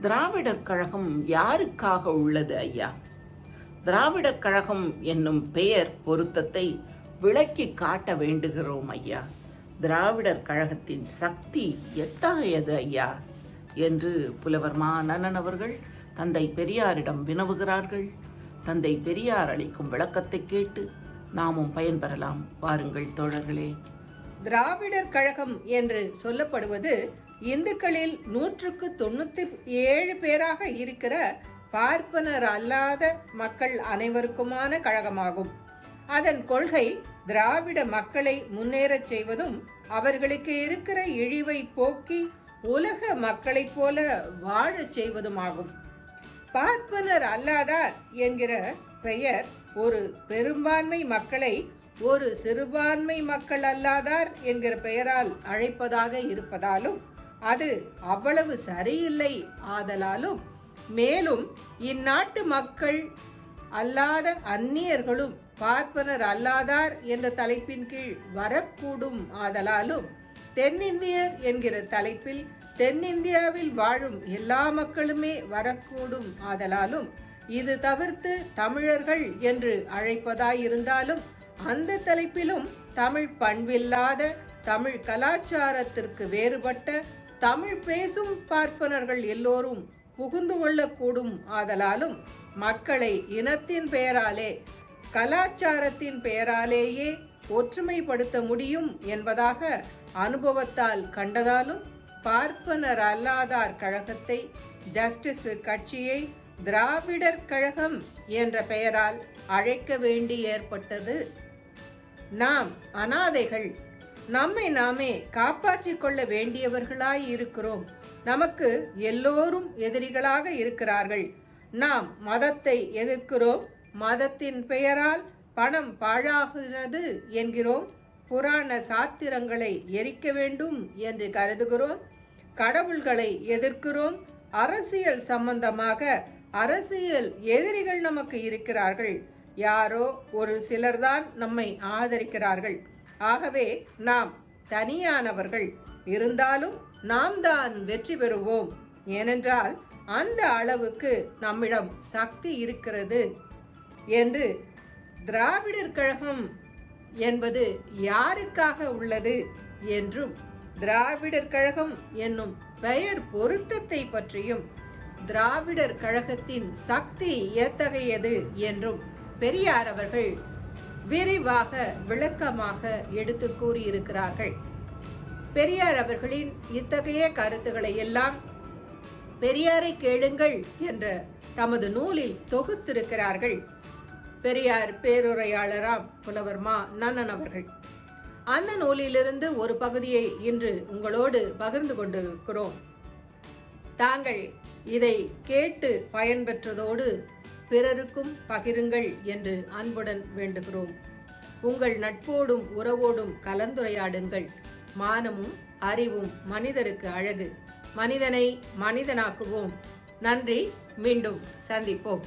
திராவிடர் கழகம் யாருக்காக உள்ளது ஐயா? திராவிடர் கழகம் என்னும் பெயர் பொருத்தத்தை விளக்கி காட்ட வேண்டுகிறோம் ஐயா. திராவிடர் கழகத்தின் சக்தி எத்தகையது ஐயா? என்று புலவர் மா நன்னன் அவர்கள் தந்தை பெரியாரிடம் வினவுகிறார்கள். தந்தை பெரியார் அளிக்கும் விளக்கத்தை கேட்டு நாமும் பயன்பெறலாம். வாருங்கள் தோழர்களே. திராவிடர் கழகம் என்று சொல்லப்படுவது இந்துக்களில் நூற்றுக்கு தொண்ணூத்தி ஏழு பேராக இருக்கிற பார்ப்பனர் அல்லாத மக்கள் அனைவருக்குமான கழகமாகும். அதன் கொள்கை திராவிட மக்களை முன்னேறச் செய்வதும் அவர்களுக்கு இருக்கிற இழிவை போக்கி உலக மக்களைப் போல வாழச் செய்வதுமாகும். பார்ப்பனர் அல்லாதார் என்கிற பெயர் ஒரு பெரும்பான்மை மக்களை ஒரு சிறுபான்மை மக்கள் அல்லாதார் என்கிற பெயரால் அழைப்பதாக இருப்பதாலும் அது அவ்வளவு சரியில்லை ஆதலாலும் மேலும் இந்நாட்டு மக்கள் அல்லாத அந்நியர்களும் பார்ப்பனர் அல்லாதார் என்ற தலைப்பின் கீழ் வரக்கூடும் ஆதலாலும் தென்னிந்தியர் என்கிற தலைப்பில் தென்னிந்தியாவில் வாழும் எல்லா மக்களுமே வரக்கூடும் ஆதலாலும் இது தவிர்த்து தமிழர்கள் என்று அழைப்பதாயிருந்தாலும் அந்த தலைப்பிலும் தமிழ் பண்பில்லாத தமிழ் கலாச்சாரத்திற்கு வேறுபட்ட தமிழ் பேசும் பார்ப்பனர்கள் எல்லோரும் புகுந்து கொள்ளக்கூடும் ஆதலாலும் மக்களை இனத்தின் பெயராலே கலாச்சாரத்தின் பெயராலேயே ஒற்றுமைப்படுத்த முடியும் என்பதாக அனுபவத்தால் கண்டதாலும் பார்ப்பனர் அல்லாதார் கழகத்தை ஜஸ்டிஸ் கட்சியை திராவிடர் கழகம் என்ற பெயரால் அழைக்க வேண்டி ஏற்பட்டது. நாம் அனாதைகள் நம்மை நாமே காப்பாற்றிக் கொள்ள வேண்டியவர்களாய் இருக்கிறோம். நமக்கு எல்லோரும் எதிரிகளாக இருக்கிறார்கள். நாம் மதத்தை எதிர்க்கிறோம். மதத்தின் பெயரால் பணம் பாழாகிறது என்கிறோம். புராண சாத்திரங்களை எரிக்க வேண்டும் என்று கருதுகிறோம். கடவுள்களை எதிர்க்கிறோம். அரசியல் சம்பந்தமாக அரசியல் எதிரிகள் நமக்கு இருக்கிறார்கள். யாரோ ஒரு சிலர்தான் நம்மை ஆதரிக்கிறார்கள். ஆகவே நாம் தனியானவர்கள் இருந்தாலும் நாம் தான் வெற்றி பெறுவோம். ஏனென்றால் அந்த அளவுக்கு நம்மிடம் சக்தி இருக்கிறது என்று திராவிடர் கழகம் என்பது யாருக்காக உள்ளது என்றும் திராவிடர் கழகம் என்னும் பெயர் பொருத்தத்தை பற்றியும் திராவிடர் கழகத்தின் சக்தி எத்தகையது என்றும் பெரியார் அவர்கள் விரிவாக விளக்கமாக எடுத்து கூறியிருக்கிறார்கள். பெரியார் அவர்களின் இத்தகைய கருத்துக்களை எல்லாம் பெரியாரை கேளுங்கள் என்ற தமது நூலில் தொகுத்திருக்கிறார்கள். பெரியார் பேருரையாளராம் புலவர் மா நன்னன் அவர்கள். அந்த நூலிலிருந்து ஒரு பகுதியை இன்று உங்களோடு பகிர்ந்து கொண்டிருக்கிறோம். தாங்கள் இதை கேட்டு பயன்பெற்றதோடு பிறருக்கும் பகிருங்கள் என்று அன்புடன் வேண்டுகிறோம். உங்கள் நட்போடும் உறவோடும் கலந்துரையாடுங்கள். மானமும் அறிவும் மனிதருக்கு அழகு. மனிதனை மனிதனாக்குவோம். நன்றி. மீண்டும் சந்திப்போம்.